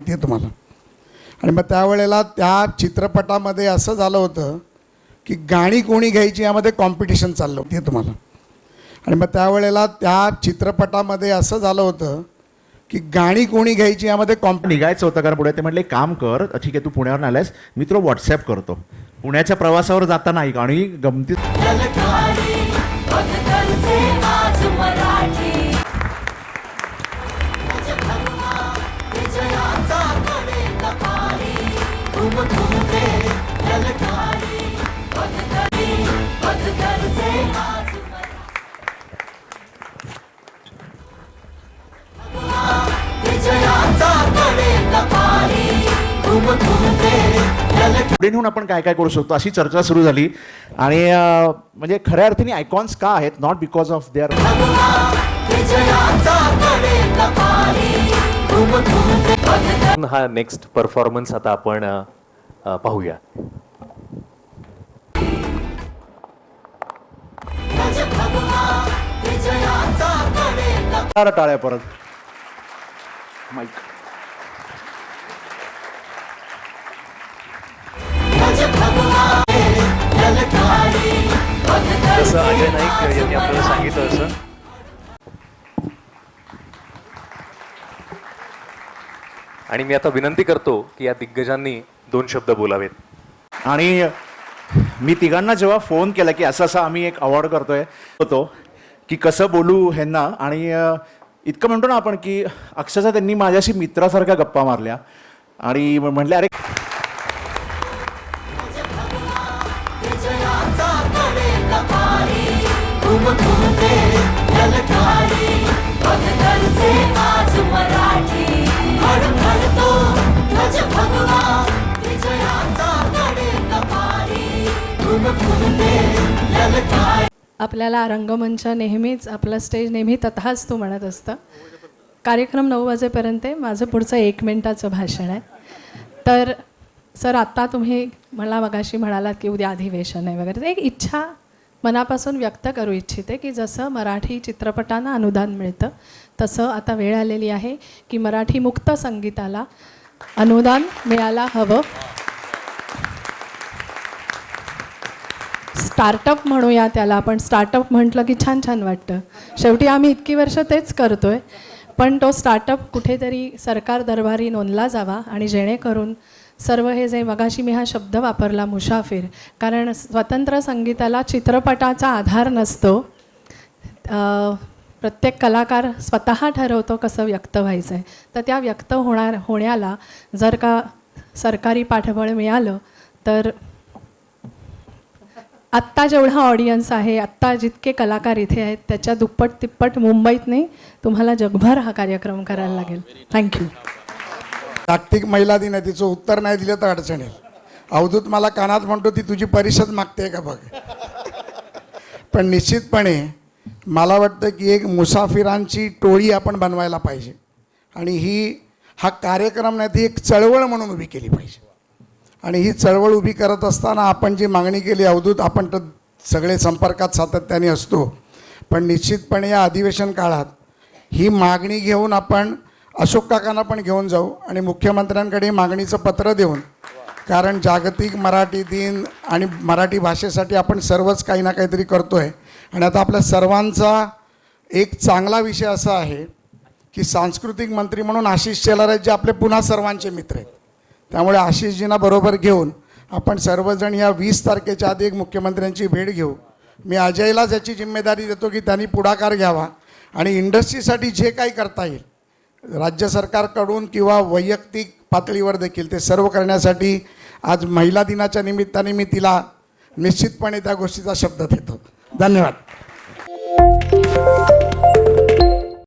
ते तुम्हाला. आणि मग त्यावेळेला त्या चित्रपटामध्ये असं झालं होतं की गाणी कोणी घ्यायची यामध्ये कॉम्पिटिशन चाललं होतं तुम्हाला. आणि मग त्यावेळेला त्या चित्रपटामध्ये असं झालं होतं की गाणी कोणी घ्यायची यामध्ये कॉम्प निघायचं होतं कारण पुढे ते म्हटले काम कर ठीक आहे तू पुण्यावर आलायस मी तुला व्हॉट्सॲप करतो. पुण्याच्या प्रवासावर जाताना ऐक आणि गमतीत पुढे नेऊन आपण काय काय करू शकतो अशी चर्चा सुरू झाली. आणि म्हणजे खऱ्या अर्थाने आयकॉन्स का आहेत? नॉट बिकॉज ऑफ देअर हा नेक्स्ट परफॉर्मन्स आता आपण पाहूया. टाळ्या परत. माईक नाईक यांनी आपल्याला सांगितलं असं. आणि मी आता विनंती करतो की या दिग्गजांनी दोन शब्द बोलावेत. आणि मी तिघांना जेव्हा फोन केला की असं असं आम्ही एक अवॉर्ड करतोय होतो की कसं बोलू ह्यांना. आणि इतकं म्हणतो ना आपण की अक्षरशः त्यांनी माझ्याशी मित्रासारख्या गप्पा मारल्या. आणि म्हटले अरे घुम ललकारी बदलचे आज मराठी. भगवा विजयाचा कडे कपारी. ललकारी. आपल्याला रंगमंच नेहमीच आपलं स्टेज नेहमी तथाच तू म्हणत असतं. कार्यक्रम नऊ वाजेपर्यंत आहे. माझं पुढचं एक मिनटाचं भाषण आहे. तर सर आत्ता तुम्ही मला मगाशी म्हणालात की उद्या अधिवेशन आहे वगैरे. एक इच्छा मनापासून व्यक्त करू इच्छिते की जसं मराठी चित्रपटांना अनुदान मिळतं तसं आता वेळ आलेली आहे की मराठी मुक्त संगीताला अनुदान मिळायला हवं. स्टार्टअप म्हणूया त्याला आपण स्टार्टअप म्हटलं की छान छान वाटतं. शेवटी आम्ही इतकी वर्ष तेच करतोय पण तो स्टार्टअप कुठेतरी सरकार दरबारी नोंदला जावा आणि जेणेकरून सर्व हे जे मगाशी मी हा शब्द वापरला मुसाफिर कारण स्वतंत्र संगीताला चित्रपटाचा आधार नसतो. प्रत्येक कलाकार स्वतः ठरवतो कसं व्यक्त व्हायचं आहे तर त्या व्यक्त होणार होण्याला जर का सरकारी पाठबळ मिळालं तर आत्ता जेवढा ऑडियन्स आहे आत्ता जितके कलाकार इथे आहेत त्याच्या दुप्पट तिप्पट मुंबईत नाही तुम्हाला जगभर हा कार्यक्रम करायला लागेल. थँक्यू जागतिक महिला दिन आहे तिचं उत्तर नाही दिलं तर अडचण येईल. अवधूत मला कानात म्हणतो ती तुझी परिषद मागते का बघ? पण निश्चितपणे मला वाटतं की एक मुसाफिरांची टोळी आपण बनवायला पाहिजे. आणि ही हा कार्यक्रम नाही ती एक चळवळ म्हणून उभी केली पाहिजे. आणि ही चळवळ उभी करत असताना आपण जी मागणी केली अवधूत आपण तर सगळे संपर्कात सातत्याने असतो. पण निश्चितपणे या अधिवेशन काळात ही मागणी घेऊन आपण अशोक काकांना पण घेऊन जाऊ आणि मुख्यमंत्र्यांकडे मागणीचं पत्र देऊन कारण जागतिक मराठी दिन आणि मराठी भाषेसाठी आपण सर्वच काही ना काहीतरी करतो आहे आणि आता आपल्या सर्वांचा एक चांगला विषय असा आहे की सांस्कृतिक मंत्री म्हणून आशिष शेलार आहेत जे आपले पुन्हा सर्वांचे मित्र आहेत. त्यामुळे आशिषजींना बरोबर घेऊन आपण सर्वजण या वीस तारखेच्या आधी एक मुख्यमंत्र्यांची भेट घेऊ. मी अजयलाच याची जिम्मेदारी देतो की त्यांनी पुढाकार घ्यावा आणि इंडस्ट्रीसाठी जे काही करता येईल राज्य सरकारकडून किंवा वैयक्तिक पातळीवर देखील ते सर्व करण्यासाठी आज महिला दिनाच्या निमित्ताने मी तिला निश्चितपणे त्या गोष्टीचा शब्द देतो. धन्यवाद.